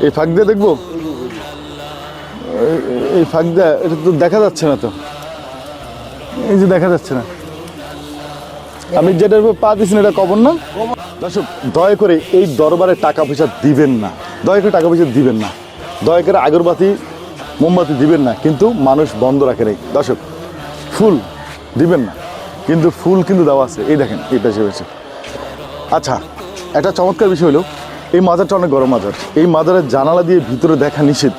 এই ফাঁক দিয়ে দেখব? এই- ফাঁক দিয়ে, এটা তো দেখা যাচ্ছে না তো। এই যে দেখা যাচ্ছে না। আমি যেটার উপর পা দিচ্ছি এটা কবর না? দর্শক, দয়া করে এই দরবারে টাকা পয়সা দিবেন না। দয়া করে টাকা পয়সা দিবেন না। দয়া করে আগরবাতি, মোমবাতি দিবেন না। কিন্তু মানুষ বন্ধ রাখে নেই। দর্শক, ফুল দিবেন না। কিন্তু ফুল কিন্তু দেওয়া আছে। এই দেখেন, এই পেছে পেছে আচ্ছা একটা চমৎকার বিষয় হলো এই মাজারটা অনেক গরম মাজার। এই মাজারের জানালা দিয়ে ভিতরে দেখা নিষেধ।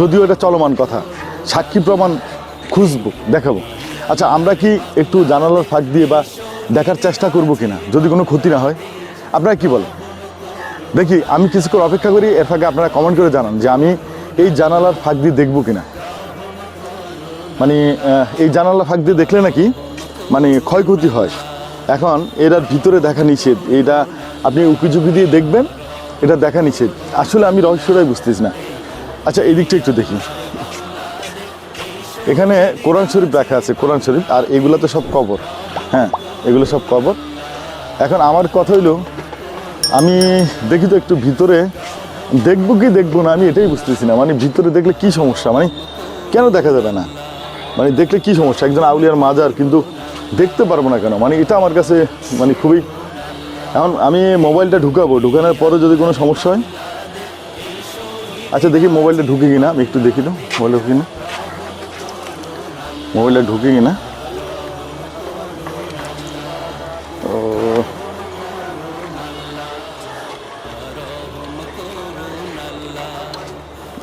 যদিও এটা চলমান কথা। সাক্ষী প্রমাণ খুঁজবো, দেখাবো। আচ্ছা আমরা কি একটু জানালার ফাঁক দিয়ে বা দেখার চেষ্টা করব কিনা? যদি কোনো ক্ষতি না হয়। আপনারা কি বলেন? দেখি, আমি কিছুক্ষণ অপেক্ষা করি, এর ফাঁকে আপনারা কমেন্ট করে জানান যে আমি এই জানালার ফাঁক দিয়ে দেখব কিনা। মানে এই জানালা ফাঁক দিয়ে দেখলে নাকি মানে ক্ষয়ক্ষতি হয়। এখন এটার ভিতরে দেখা নিষেধ। এটা আপনি উকিঝুঁকি দিয়ে দেখবেন এটা দেখা নিষেধ। আসলে আমি রহস্যটাই বুঝতেছি না। আচ্ছা এই দিকটা একটু দেখি। এখানে কোরআন শরীফ দেখা আছে, কোরআন শরীফ, আর এগুলো তো সব কবর। হ্যাঁ এগুলো সব কবর। এখন আমার কথা হইল, আমি দেখি তো একটু ভিতরে, দেখব কি দেখব না, আমি এটাই বুঝতেছি না। মানে ভিতরে দেখলে কি সমস্যা? মানে কেন দেখা যাবে না? মানে দেখলে কি সমস্যা? একজন আউলিয়ার মাজার, কিন্তু দেখতে পারব না কেন? মানে এটা আমার কাছে মানে খুবই এখন আমি মোবাইলটা ঢুকাবো, ঢুকানোর পরে যদি কোনো সমস্যা হয়। আচ্ছা দেখি মোবাইলটা ঢুকে কিনা, আমি একটু দেখি তো মোবাইলটা ঢুকি না মোবাইলটা ঢুকে কিনা। ও।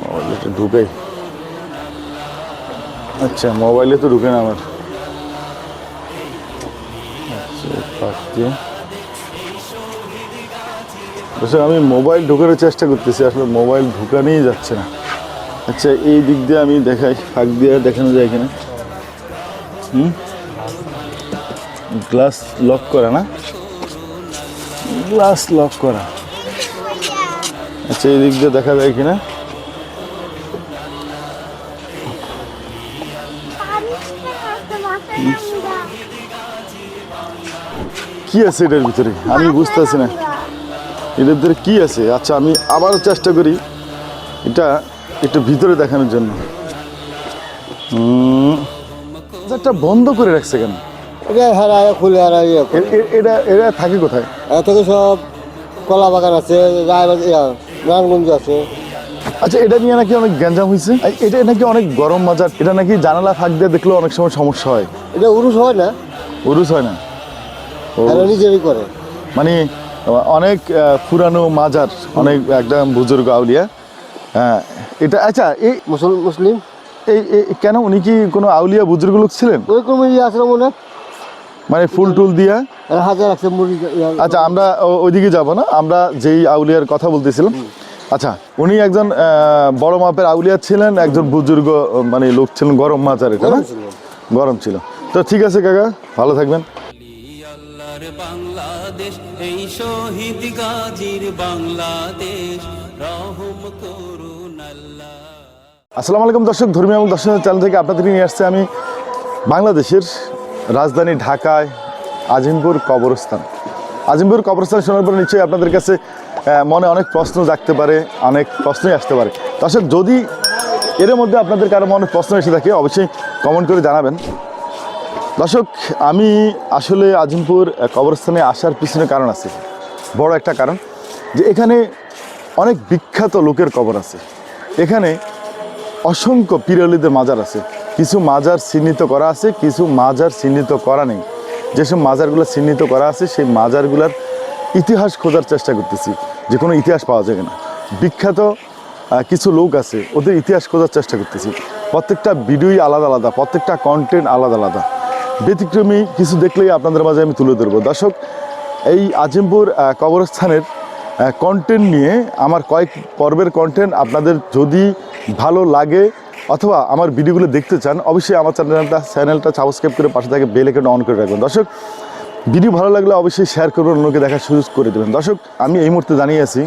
মোবাইলটা ঢুকে। আচ্ছা মোবাইলে তো ঢুকে না আমার। আচ্ছা আমি মোবাইল ঢোকানোর চেষ্টা করতেছি, আসলে মোবাইল ঢুকানোই যাচ্ছে না। আচ্ছা এই দিক দিয়ে আমি দেখাই, ফাঁক দিয়ে দেখানো যায় এখানে হুম? গ্লাস লক করা না? গ্লাস লক করা। আচ্ছা এই দিক দিয়ে দেখা যায় কিনা? কি আছে এটার ভিতরে? আমি বুঝতেছি না। এটার ভিতরে কি আছে? আচ্ছা আমি আবারও চেষ্টা করি এটা একটু ভিতরে দেখানোর জন্য। উম, একটা বন্ধ করে রাখছে কেন? এটা হারায় খুলে হারায় ইয়ে এটা এটা থাকে কোথায়? থেকে সব কলা বাগান আছে নারায়ণগঞ্জ আছে। আচ্ছা এটা নিয়ে নাকি অনেক গ্যাঞ্জাম হয়েছে এটা নাকি অনেক গরম মাজার এটা নাকি জানালা ফাঁক দিয়ে দেখলেও অনেক সময় সমস্যা হয়। এটা উরুষ হয় না? উরুস হয় না? নিজেরই করে। মানে অনেক পুরানো মাজার অনেক একদম বুজুর্গ আউলিয়া। হ্যাঁ এটা আচ্ছা এই মুসল মুসলিম? এই কেন উনি কি কোনো আউলিয়া বুজুর্গ লোক ছিলেন? ওই কমে ইয়ে না মনে? মানে ফুল টুল দিয়া? হাজার আছে আচ্ছা আমরা ওইদিকে যাব না আমরা যেই আউলিয়ার কথা বলতেছিলাম। আচ্ছা উনি একজন বড় মাপের আউলিয়া ছিলেন একজন বুজুর্গ মানে লোক ছিলেন গরম মাচার এটা না? গরম ছিল। তো ঠিক আছে কাকা ভালো থাকবেন। বাংলাদেশ এই শহীদ গাজীর বাংলাদেশ, রহম করুন আল্লাহ। আসসালামু আলাইকুম দর্শক, ধর্মীয় এবং দর্শনের চ্যানেল থেকে আপনাদের নিয়ে আসছে আমি বাংলাদেশের রাজধানী ঢাকায় আজিমপুর কবরস্থান। আজিমপুর কবরস্থান শোনার পর নিশ্চয়ই আপনাদের কাছে মনে অনেক প্রশ্ন জাগতে পারে, অনেক প্রশ্নই আসতে পারে। দর্শক, যদি এর মধ্যে আপনাদের কারও মনে প্রশ্ন এসে থাকে, অবশ্যই কমেন্ট করে জানাবেন। দর্শক, আমি আসলে আজিমপুর কবরস্থানে আসার পিছনে কারণ আছে। বড় একটা কারণ যে এখানে অনেক বিখ্যাত লোকের কবর আছে। এখানে অসংখ্য পিরলিদের মাজার আছে। কিছু মাজার চিহ্নিত করা আছে, কিছু মাজার চিহ্নিত করা নেই। যেসব মাজারগুলো চিহ্নিত করা আছে, সেই মাজারগুলোর ইতিহাস খোঁজার চেষ্টা করতেছি। যে কোনো ইতিহাস পাওয়া যায় না বিখ্যাত কিছু লোক আছে, ওদের ইতিহাস খোঁজার চেষ্টা করতেছি। প্রত্যেকটা ভিডিওই আলাদা আলাদা, প্রত্যেকটা কন্টেন্ট আলাদা আলাদা। ব্যতিক্রমী কিছু দেখলেই আপনাদের মাঝে আমি তুলে ধরবো। দর্শক, এই আজিমপুর কবরস্থানের কন্টেন্ট নিয়ে আমার কয়েক পর্বের কন্টেন্ট আপনাদের যদি ভালো লাগে অথবা আমার ভিডিওগুলো দেখতে চান, অবশ্যই আমার চ্যানেলটা চ্যানেলটা সাবস্ক্রাইব করে পাশে থাকে বেল আইকনটা অন করে রাখবেন। দর্শক, ভিডিও ভালো লাগলে অবশ্যই শেয়ার করবেন, অন্যকে দেখার সুযোগ করে দেবেন। দর্শক, আমি এই মুহূর্তে দাঁড়িয়ে আছি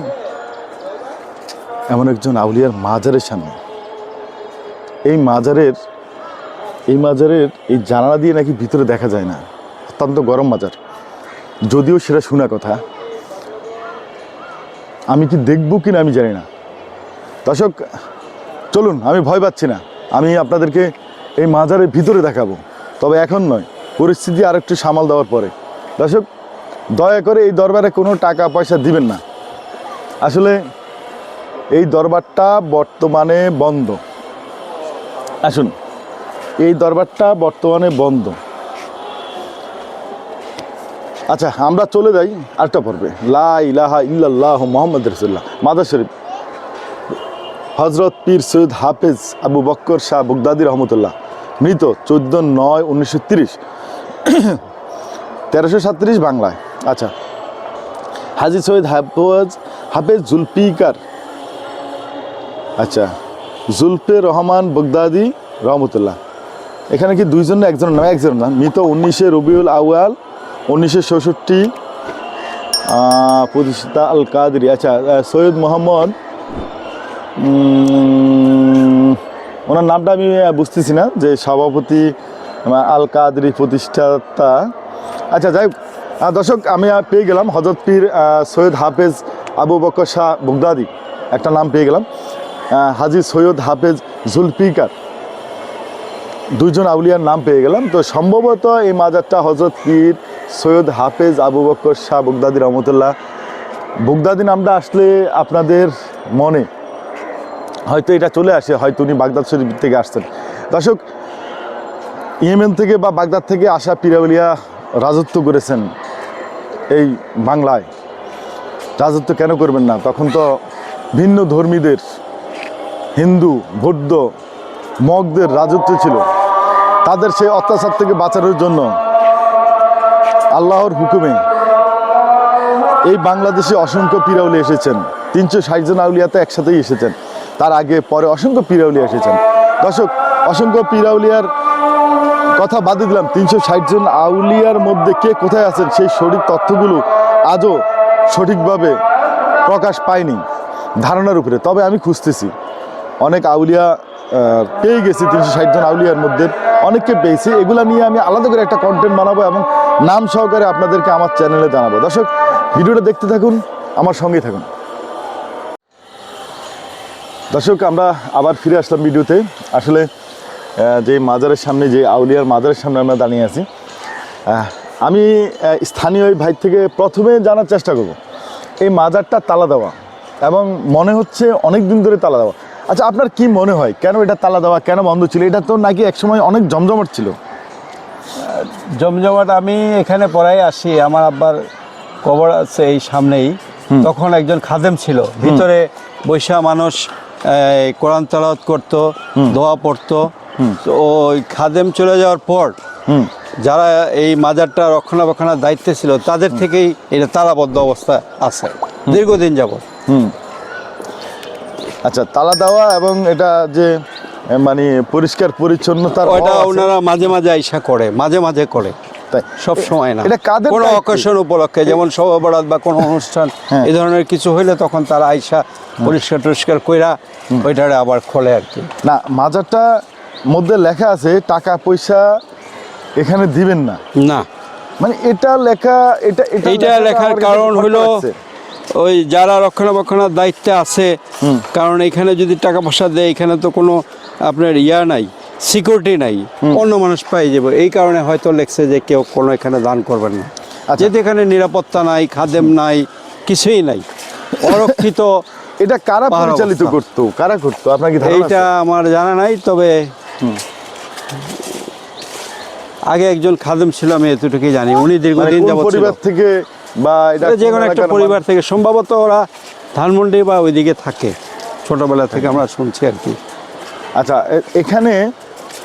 এমন একজন আউলিয়ার মাজারের সামনে। এই মাজারের এই মাজারের এই জানালা দিয়ে নাকি ভিতরে দেখা যায় না। অত্যন্ত গরম মাজার। যদিও সেটা শোনা কথা। আমি কি দেখব কিনা আমি জানি না। দর্শক, চলুন, আমি ভয় পাচ্ছি না। আমি আপনাদেরকে এই মাজারের ভিতরে দেখাবো। তবে এখন নয়, পরিস্থিতি আর একটু সামাল দেওয়ার পরে। দর্শক, দয়া করে এই দরবারে কোনো টাকা পয়সা দিবেন না। আসলে এই দরবারটা বর্তমানে বন্ধ। আসুন। এই দরবারটা বর্তমানে বন্ধ। আচ্ছা আমরা চলে যাই আরেকটা পর্বে। লা ইলাহা ইল্লাল্লাহ মোহাম্মদ রসুল্লাহ মাদার শরীফ। হজরত পীর সৈয়দ হাফেজ আবু বক্কর শাহ বুগদাদি রহমতুল্লাহ, মৃত চোদ্দ নয় উনিশশো তিরিশ। তেরোশো সাতত্রিশ বাংলায়। আচ্ছা হাজি সৈয়দ হাফেজ হাফেজ জুলফিকার। আচ্ছা জুলফে রহমান বগদাদি রহমতুল্লাহ। এখানে কি দুইজন না একজন? না একজন না। মৃত উনিশে রবিউল আউয়াল উনিশশো চৌষট্টি প্রতিষ্ঠাতা আল কাদরি আচ্ছা সৈয়দ মোহাম্মদ ওনার নামটা আমি বুঝতেছি না, যে সভাপতি আল কাদরি প্রতিষ্ঠাতা। আচ্ছা যাই দর্শক, আমি পেয়ে গেলাম হজরত পীর সৈয়দ হাফেজ আবু বকর শাহ বুগদাদি। একটা নাম পেয়ে গেলাম। হাজি সৈয়দ হাফেজ জুলফিকার। দুইজন আউলিয়ার নাম পেয়ে গেলাম। তো সম্ভবত এই মাজারটা হজরত পীর সৈয়দ হাফেজ আবু বকর শাহ বুগদাদি রহমতুল্লাহ। বুগদাদি নামটা আসলে আপনাদের মনে, হয়তো এটা চলে আসে, হয়তো উনি বাগদাদ শরীফ থেকে আসছেন। দর্শক, ইয়েমেন থেকে বা বাগদাদ থেকে আসা পিরাউলিয়া রাজত্ব করেছেন এই বাংলায়। রাজত্ব কেন করবেন না? তখন তো ভিন্ন ধর্মীদের, হিন্দু, বৌদ্ধ মগদের রাজত্ব ছিল। তাদের সেই অত্যাচার থেকে বাঁচানোর জন্য আল্লাহর হুকুমে এই বাংলাদেশে অসংখ্য পিরাউলি এসেছেন। তিনশো ষাট জন আউলিয়াতে একসাথেই এসেছেন। তার আগে, পরে অসংখ্য পিরাউলি এসেছেন। দর্শক, অসংখ্য পিরাউলিয়ার কথা বাদে দিলাম। তিনশো ষাট জন আউলিয়ার মধ্যে কে কোথায় আছেন সেই সঠিক তথ্যগুলো আজও সঠিকভাবে প্রকাশ পায়নি ধারণার উপরে। তবে আমি খুঁজতেছি। অনেক আউলিয়া পেয়ে গেছি তিনশো ষাট জন আউলিয়ার মধ্যে অনেককে পেয়েছি। এগুলো নিয়ে আমি আলাদা করে একটা কন্টেন্ট বানাবো এবং নাম সহকারে আপনাদেরকে আমার চ্যানেলে জানাব। দর্শক, ভিডিওটা দেখতে থাকুন, আমার সঙ্গে থাকুন। দর্শক, আমরা আবার ফিরে আসলাম ভিডিওতে। আসলে যে মাজারের সামনে, যে আউলিয়ার মাজারের সামনে আমরা দাঁড়িয়ে আছি আমি স্থানীয় ভাই থেকে প্রথমে জানার চেষ্টা করব। এই মাজারটা তালা দেওয়া এবং মনে হচ্ছে অনেক দিন ধরে তালা দেওয়া। আচ্ছা আপনার কি মনে হয়? কেন এটা তালা দেওয়া কেন বন্ধ ছিল? এটা তো নাকি একসময় অনেক জমজমাট ছিল। জমজমাট আমি এখানে পড়াই আসি আমার আব্বার কবর আছে এই সামনেই। তখন একজন খাদেম ছিল। ভিতরে বৈশা মানুষ কোরআন তালাওয়াত করতো দোয়া পড়তো। তো ওই খাদেম চলে যাওয়ার পর যারা এই মাজারটা রক্ষণাবেক্ষণের দায়িত্বে ছিল তাদের থেকেই এটা তালাবদ্ধ অবস্থা আছে দীর্ঘদিন যাবত আচ্ছা তালা দেওয়া এবং এটা যে মানে পরিষ্কার পরিচ্ছন্নতা আছে। ওনারা মাঝে মাঝে আইসা করে মাঝে মাঝে করে তাই সব সময় না এটা কাদের কোনো? অকেশন উপলক্ষে যেমন সভা বরাত বা কোনো অনুষ্ঠান হ্যাঁ। এই ধরনের কিছু হইলে তখন তারা আইসা পরিষ্কার টরিষ্কার কইরা ওইটারে আবার খোলে আর কি না মাজারটা মধ্যে লেখা আছে টাকা পয়সা এখানে দিবেন না না মানে এটা লেখা এটা এটা লেখার কারণ হলো। ওই যারা রক্ষণাবেক্ষণের দায়িত্বে আছে কারণ এখানে যদি টাকা পয়সা দেয় এখানে তো কোনো আপনার ইয়া নাই সিকিউরিটি নাই অন্য মানুষ পাই যাবে। এই কারণে হয়তো লেখছে যে কেউ কোনো এখানে দান করবেন না। আচ্ছা। যেহেতু এখানে নিরাপত্তা নাই খাদেম নাই কিছুই নাই। অরক্ষিত এটা কারা পরিচালিত করতো? কারা করতো? আপনাকে এইটা আমার জানা নাই তবে আগে একজন খাদেম ছিল আমি এতটুকুই জানি। উনি মানে দীর্ঘদিন। পরিবার থেকে বা এটা যে কোনো একটা পরিবার থেকে সম্ভবত ওরা ধানমন্ডি বা ওইদিকে থাকে ছোটবেলা থেকে। আমরা শুনছি আর কি। আচ্ছা এখানে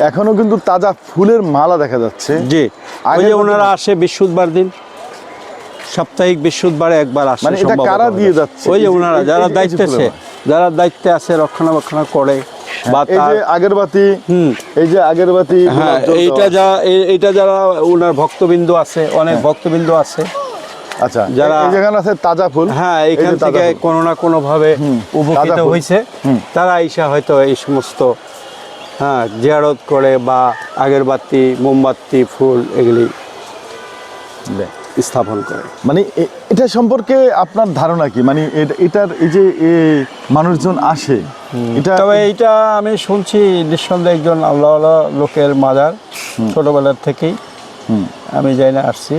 এখনও কিন্তু তাজা ফুলের মালা দেখা যাচ্ছে। জি আগে ওই যে ওনারা আসে বৃহস্পতিবার দিন সাপ্তাহিক বৃহস্পতিবারে একবার আসে মানে এটা কারা দিয়ে যাচ্ছে? ওই যে ওনারা যারা দায়িত্বে আছে যারা দায়িত্বে আছে রক্ষণাবেক্ষণ করে বা এই যে আগরবাতি হুম। এই যে আগরবাতি হ্যাঁ এইটা যা এইটা যারা ওনার ভক্তবিন্দু আছে অনেক ভক্তবিন্দু আছে আচ্ছা যারা- যেখানে আছে তাজা ফুল হ্যাঁ এখান থেকে কোনো না কোনো ভাবে উপকৃত হয়েছে। তারা হয়তো এই সমস্ত হ্যাঁ জিয়ারত করে বা আগের বাতি মোমবাতি ফুল এগুলি স্থাপন করে। মানে এটা সম্পর্কে আপনার ধারণা কি? মানে এটার এই যে মানুষজন আসে এটা তবে এইটা আমি শুনছি নিঃসন্দেহে একজন আল্লাহ লোকের মাজার ছোটবেলার থেকেই। আমি যাই না আসছি।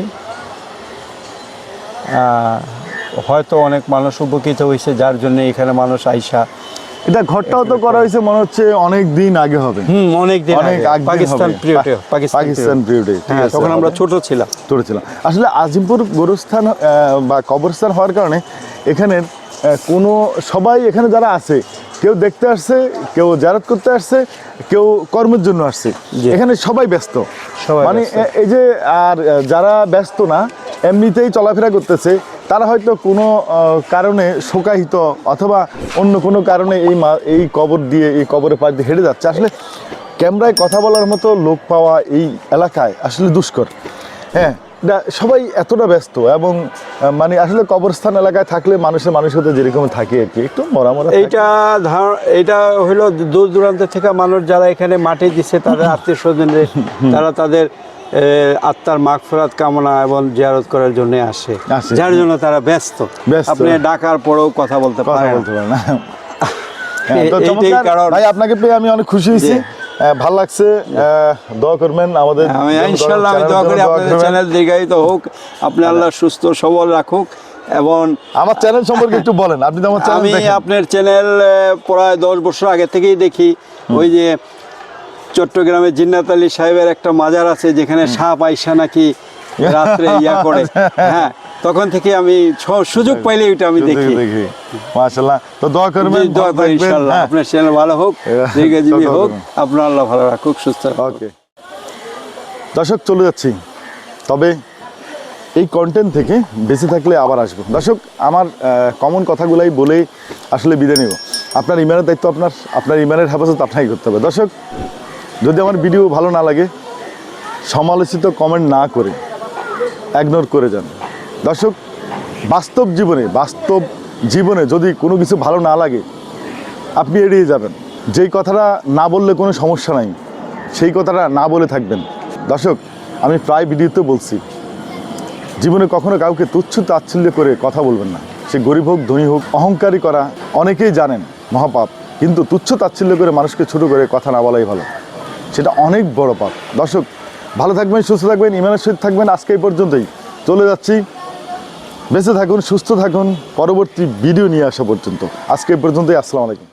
হয়তো অনেক মানুষ উপকৃত হয়েছে যার জন্য এখানে মানুষ আইসা এটা ঘরটাও তো করা হয়েছে মনে হচ্ছে অনেক দিন আগে হবে। হুম অনেক দিন অনেক আগে, পাকিস্তান। পিরিয়ডে পাকিস্তান পিরিয়ডে হ্যাঁ তখন আমরা হবে। ছোট ছিলাম। আসলে আজিমপুর গোরস্থান বা কবরস্থান হওয়ার কারণে এখানের আহ, কোনো সবাই এখানে যারা আছে কেউ দেখতে আসছে কেউ জারাত করতে আসছে কেউ কর্মের জন্য আসছে। এখানে সবাই ব্যস্ত। সবাই মানে এই যে আর যারা ব্যস্ত না এমনিতেই চলাফেরা করতেছে তারা হয়তো কোনো কারণে শোকাহিত অথবা অন্য কোনো কারণে এই মা- এই কবর দিয়ে এই কবরের পাশ দিয়ে হেঁটে যাচ্ছে। আসলে ক্যামেরায় কথা বলার মতো লোক পাওয়া এই এলাকায় আসলে দুষ্কর। হ্যাঁ সবাই এতটা ব্যস্ত এবং মানে আসলে কবরস্থান এলাকায় থাকলে মানুষের মানুষের যেরকম থাকে আর কি একটু মরা মরা এইটা ধার এটা হইল দূর দূরান্ত থেকে মানুষ যারা এখানে মাটি দিচ্ছে তাদের আত্মীয় স্বজনদের তারা তাদের আত্মার মাগফিরাত কামনা এবং জিয়ারত করার জন্য আসে। যার জন্য তারা ব্যস্ত। আপনি ডাকার পরেও কথা বলতে পারেন হ্যাঁ, ভাই আপনাকে পেয়ে আমি অনেক খুশি হয়েছি। ভালো লাগছে। দোয়া করবেন আমাদের আমি আমি দোয়া করি আপনাদের চ্যানেল দীর্ঘায়িত হোক আপনি আল্লাহ সুস্থ সবল রাখুক এবং আমার চ্যানেল সম্পর্কে একটু বলেন আপনি তো আমার আমি আপনার চ্যানেল প্রায় দশ বছর আগে থেকেই দেখি। ওই যে চট্টগ্রামে জিন্নাত আলী সাহেবের একটা মাজার আছে যেখানে সাপ আইসা নাকি রাত্রে ইয়া করে। হ্যাঁ তখন থেকে আমি সুযোগ পাইলে ওইটা আমি দেখি। মাশাআল্লাহ। তো দোয়া করবেন দোয়া ভালো করি থাকবেন, হ্যাঁ। আপনার চ্যানেল ভালো হোক দীর্ঘজীবী হোক। আপনার আল্লাহ ভালো রাখুক সুস্থ ওকে। দর্শক চলে যাচ্ছি। তবে এই কন্টেন্ট থেকে বেঁচে থাকলে আবার আসব। দর্শক আমার কমন কথাগুলাই বলেই আসলে বিদায় নেব। আপনার ইমেলের দায়িত্ব আপনার আপনার ইমেলের হেফাজত আপনাকে করতে হবে। দর্শক যদি আমার ভিডিও ভালো না লাগে, সমালোচিত কমেন্ট না করে একনোর করে যান। দর্শক, বাস্তব জীবনে বাস্তব জীবনে যদি কোনো কিছু ভালো না লাগে, আপনি এড়িয়ে যাবেন। যেই কথাটা না বললে কোনো সমস্যা নাই, সেই কথাটা না বলে থাকবেন। দর্শক, আমি প্রায় ভিডিওতে বলছি, জীবনে কখনো কাউকে তুচ্ছ তাচ্ছিল্য করে কথা বলবেন না। সে গরিব হোক, ধনী হোক, অহংকারী করা অনেকেই জানেন, মহাপাপ। কিন্তু তুচ্ছ তাচ্ছিল্য করে মানুষকে ছোট করে কথা না বলাই ভালো। সেটা অনেক বড় পাপ। দর্শক, ভালো থাকবেন, সুস্থ থাকবেন, ইমানের সহিত থাকবেন। আজকে এই পর্যন্তই। চলে যাচ্ছি। বেঁচে থাকুন, সুস্থ থাকুন। পরবর্তী ভিডিও নিয়ে আসা পর্যন্ত। আজকে এই পর্যন্তই। আসসালামু আলাইকুম।